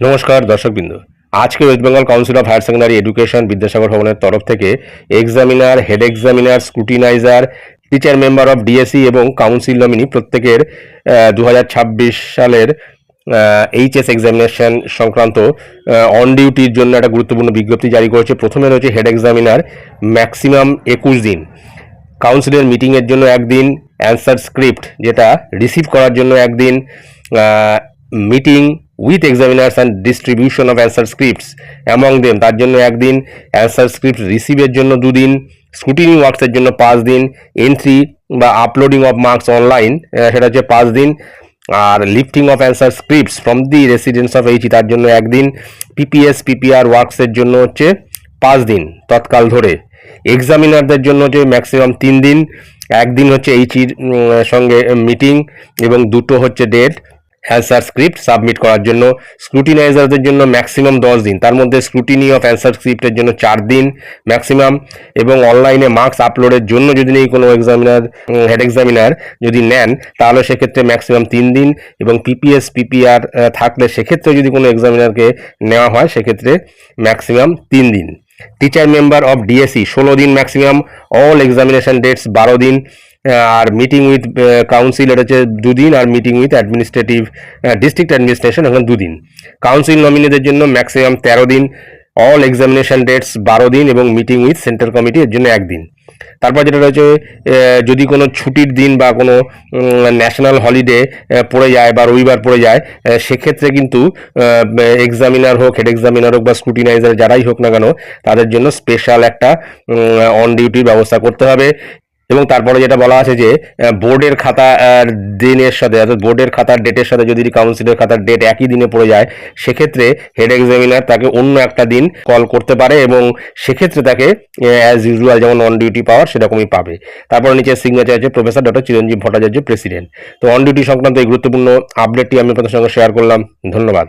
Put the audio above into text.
নমস্কার, দর্শকবৃন্দ। আজকে West Bengal Council of Higher Secondary Education Vidyasagar ভবনের তরফ থেকে examiner head examiner scrutinizer teacher member of DSC এবং কাউন্সিল নমিনি প্রত্যেকের দু হাজার ছাব্বিশ সালের এইচএস এক্সামিনেশন সংক্রান্ত অন ডিউটির জন্য একটা গুরুত্বপূর্ণ বিজ্ঞপ্তি জারি করেছে। প্রথমে রয়েছে হেড এক্সামিনার ম্যাক্সিমাম একুশ দিন। কাউন্সিলের মিটিংয়ের জন্য একদিন অ্যান্সার স্ক্রিপ্ট যেটা রিসিভ করার জন্য একদিন meeting with examiners and distribution of answer scripts among them তার জন্য একদিন অ্যান্সার স্ক্রিপ্ট রিসিভের জন্য দুদিন স্ক্রুটিনি ওয়ার্কসের জন্য পাঁচ দিন এন্ট্রি বা আপলোডিং অফ মার্কস অনলাইন সেটা হচ্ছে পাঁচ দিন, আর lifting of answer scripts from the residence of এইচি তার জন্য একদিন পিপিএস পিপিআর ওয়ার্কসের জন্য হচ্ছে পাঁচ দিন তৎকাল ধরে। এক্সামিনারদের জন্য হচ্ছে ম্যাক্সিমাম তিন দিন, একদিন হচ্ছে এইচির সঙ্গে মিটিং এবং দুটো হচ্ছে ডেট অ্যান্সার স্ক্রিপ্ট সাবমিট করার জন্য। স্ক্রুটিনাইজারদের জন্য ম্যাক্সিমাম দশ দিন। তার মধ্যে স্ক্রুটিনি অফ অ্যান্সার স্ক্রিপ্টের জন্য চার দিন ম্যাক্সিমাম। এবং অনলাইনে মার্কস আপলোডের জন্য যদি নেই কোনো এক্সামিনার হেড এক্সামিনার যদি নেন, তাহলে সেক্ষেত্রে ম্যাক্সিমাম তিন দিন। এবং পিপিএস, পিপিআর থাকলে সেক্ষেত্রে যদি কোনো এক্সামিনারকে নেওয়া হয়, সেক্ষেত্রে ম্যাক্সিমাম তিন দিন। টিচার মেম্বার অফ ডিএসসি ষোলো দিন ম্যাক্সিমাম। অল এক্সামিনেশন ডেটস বারো দিন। আর মিটিং উইথ কাউন্সিল এটা হচ্ছে দুদিন, আর meeting with administrative district administration এখন দুদিন। কাউন্সিল নমিনিদের জন্য ম্যাক্সিমাম তেরো দিন অল এক্সামিনেশন ডেটস বারো দিন এবং মিটিং উইথ সেন্ট্রাল কমিটি এর জন্য একদিন। তারপর যেটা রয়েছে যদি কোনো ছুটির দিন বা কোনো ন্যাশনাল হলিডে পড়ে যায় বা রবিবার পড়ে যায় সেক্ষেত্রে কিন্তু এক্সামিনার হোক হেড এক্সামিনার হোক বা স্ক্রুটিনাইজার যারাই হোক না কেন, তাদের জন্য স্পেশাল একটা অন ডিউটির ব্যবস্থা করতে হবে। এবং তারপরে যেটা বলা আছে যে বোর্ডের খাতা দিনের সাথে, অর্থাৎ বোর্ডের খাতার ডেটের সাথে যদি কাউন্সিলের খাতার ডেট একই দিনে পড়ে যায়, সেক্ষেত্রে হেড এক্সামিনার তাকে অন্য একটা দিন কল করতে পারে এবং সেক্ষেত্রে তাকে অ্যাজ ইউজুয়াল যেমন অন ডিউটি পাওয়ার সেরকমই পাবে। তারপর নিচে সিগনেচার আছে professor doctor Chiranjib Bhattacharya president তো অন ডিউটি সংক্রান্ত এই গুরুত্বপূর্ণ আপডেটটি আমি আপনাদের সঙ্গে শেয়ার করলাম। ধন্যবাদ।